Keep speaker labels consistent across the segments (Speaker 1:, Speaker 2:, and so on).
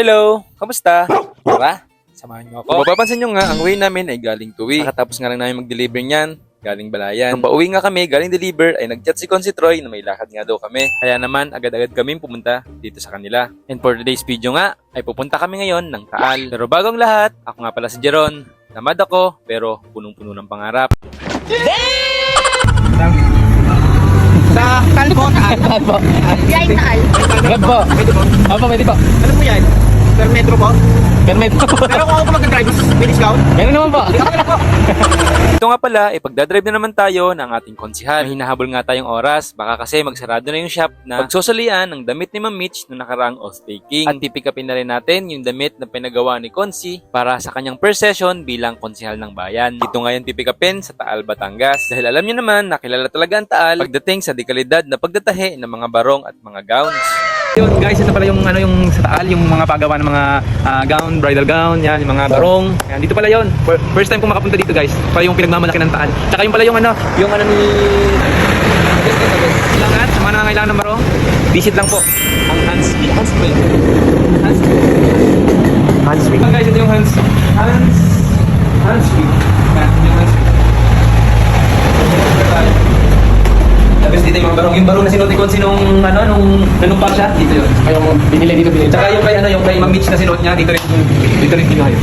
Speaker 1: Hello! Kamusta? Tara, samahan niyo ako. Kung mapapansin nyo nga, ang way namin ay galing tuwi. Nakatapos nga lang namin mag-deliver niyan, galing balayan. Nung pauwi nga kami, galing deliver, ay nag-chat si Con si Troy na may lakad nga daw kami. Kaya naman, agad-agad kami pumunta dito sa kanila. And for today's video nga, ay pupunta kami ngayon ng Taal. Pero bagong lahat, ako nga pala si Jeron. Tamad ako, pero punong-puno ng pangarap.
Speaker 2: Sa Talbo, Taal. Talbo.
Speaker 3: Yay, taal.
Speaker 2: Grab po. Pwede po. Opo, pwede po.
Speaker 4: Ano po yan? Per metro po?
Speaker 2: Pero may po.
Speaker 4: Pero kung ako po mag-drive, may discount?
Speaker 2: Meron naman po.
Speaker 1: Ito nga pala, ipagdadrive na naman tayo ng ating konsihal. May hinahabol nga tayong oras, baka kasi magsarado na yung shop na pagsusalian ng damit ni Ma'am Mitch na nakaraang off-taking. At pipikapin na rin natin yung damit na pinagawa ni Konsi para sa kanyang first session bilang konsihal ng bayan. Dito nga yan pipikapin sa Taal, Batangas. Dahil alam niyo naman, nakilala talaga ang Taal pagdating sa dekalidad na pagdatahe ng mga barong at mga gowns.
Speaker 2: Yun guys, ito pala yung ano yung sa taal, yung mga paggawa ng mga ah, gown, bridal gown, yan, yung mga barong. Yan, dito pala yon. First time ko makapunta dito guys. Pala yung pinagmamalaki ng taal. Tsaka yung pala yung ano, yung ano ni Kailangan, sa mga nangangailangan ng barong, visit lang po. Ang Hans Hans yun? Hans Hans Week. guys, ito yung Hans Hans Hans Week. Yan, yung Hans Week. Dito yung barong. Yung barong na sinuot ni Konsi nung, ano, nung nanumpa siya, dito yun. Kaya mo, binili dito, binili. Tsaka yung kay, ano, yung kay Ma'am Mitch na sinuot niya, dito rin, dito rin kinuha yun.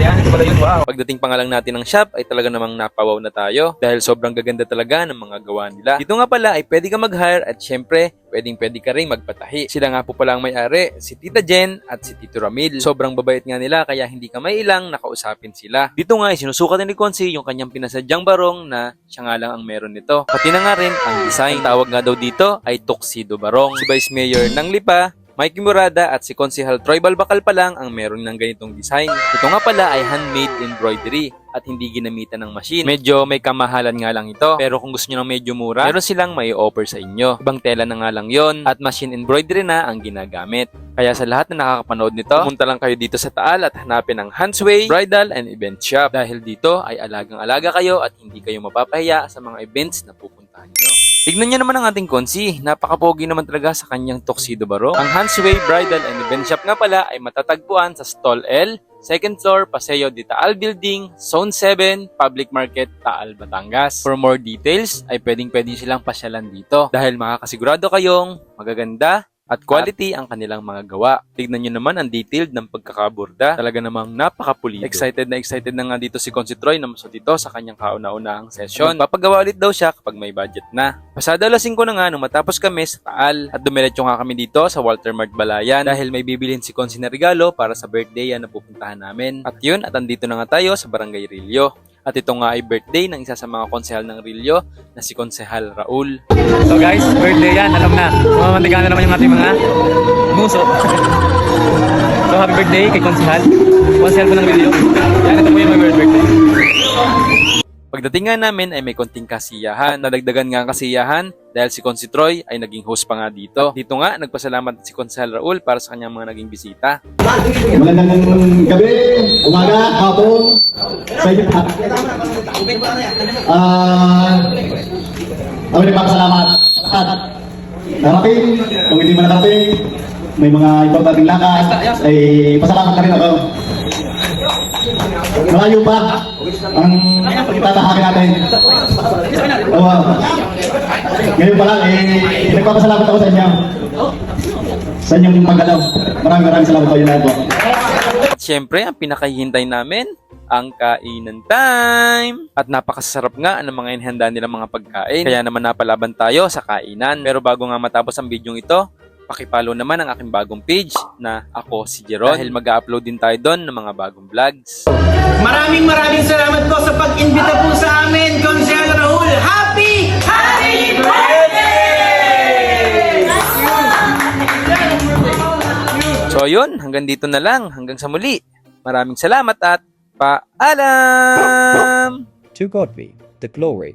Speaker 2: Ito pala yun. Wow.
Speaker 1: Pagdating pa nga lang natin ng shop ay talaga namang napawaw na tayo dahil sobrang gaganda talaga ng mga gawa nila. Dito nga pala ay pwede ka mag-hire at syempre pwedeng pwede ka rin magpatahi. Sila nga po pala ang may-ari, si Tita Jen at si Tito Ramil. Sobrang babait nga nila kaya hindi ka mailang nakausapin sila. Dito nga ay sinusukat ni Konsi yung kanyang pinasadyang barong na siya nga lang ang meron nito. Pati na nga rin ang design. Ang tawag nga daw dito ay Tuxedo Barong. Si Vice Mayor ng Lipa Mikey Murada at si Konsehal Troy Balbacal pa lang ang meron ng ganitong design. Ito nga pala ay handmade embroidery at hindi ginamitan ng machine. Medyo may kamahalan nga lang ito. Pero kung gusto nyo ng medyo mura, meron silang may offer sa inyo. Ibang tela na nga lang yon at machine embroidery na ang ginagamit. Kaya sa lahat na nakakapanood nito, pumunta lang kayo dito sa Taal at hanapin ang Hansway Bridal and Event Shop. Dahil dito ay alagang-alaga kayo at hindi kayo mapapahiya sa mga events na pupuntahan nyo. Tignan niyo naman ang ating konsi. Napakapogi naman talaga sa kanyang tuxedo baro. Ang Hansway Bridal and Event Shop nga pala ay matatagpuan sa Stall L, second floor, Paseo de Taal Building, Zone 7, Public Market, Taal, Batangas. For more details, ay pwedeng pwedeng silang pasyalan dito dahil makakasigurado kayong magaganda at quality ang kanilang mga gawa. Tignan nyo naman ang detailed ng pagkakaburda. Talaga namang napakapulido. Excited na excited na nga dito si Consi Troy na maso dito sa kanyang kauna-unahang session. Papagawa ulit daw siya kapag may budget na. Pasada alas 5 na nga nung matapos kami sa Taal at dumiretso nga kami dito sa Walter Mart Balayan dahil may bibilhin si Consi na regalo para sa birthday yan na pupuntahan namin. At yun, at andito na nga tayo sa Barangay Rillo. At ito nga ay birthday ng isa sa mga konsehal ng Rillo na si Konsehal Raul.
Speaker 2: So guys, birthday yan, alam na. Mamantikan na naman yung ating mga muso. so happy birthday kay Konsihal. Konsihal po ng video. Yan, ito po yung birthday.
Speaker 1: Pagdating nga namin ay may konting kasiyahan. Nadagdagan nga kasiyahan dahil si Konsi Troy ay naging host pa nga dito. Dito nga, nagpasalamat si Konsehal Raul para sa kanyang mga naging bisita.
Speaker 5: Magandang gabi, umaga, hapon, sa inyo lahat. Ah, kami nagpapasalamat at narating, kung hindi man narating, may mga importanteng lakad, ay pasalamat na rin ako. Malayo pa ang itatahakin natin. Oo. Ngayon pa lang, eh, nagpapasalamat ako sa inyo. Sa inyong paggalaw. Maraming maraming salamat po yun lahat po.
Speaker 1: At syempre, ang pinakahihintay namin, ang kainan time! At napakasarap nga ng mga inihanda nilang mga pagkain. Kaya naman napalaban tayo sa kainan. Pero bago nga matapos ang video ito, pakipalo naman ang aking bagong page na ako si Jeron dahil mag-upload din tayo doon ng mga bagong vlogs.
Speaker 4: Maraming maraming salamat po sa pag-imbita po sa amin, Konsehal Raul. Happy! Happy birthday!
Speaker 1: So yun, hanggang dito na lang. Hanggang sa muli. Maraming salamat at paalam!
Speaker 6: To God be the glory.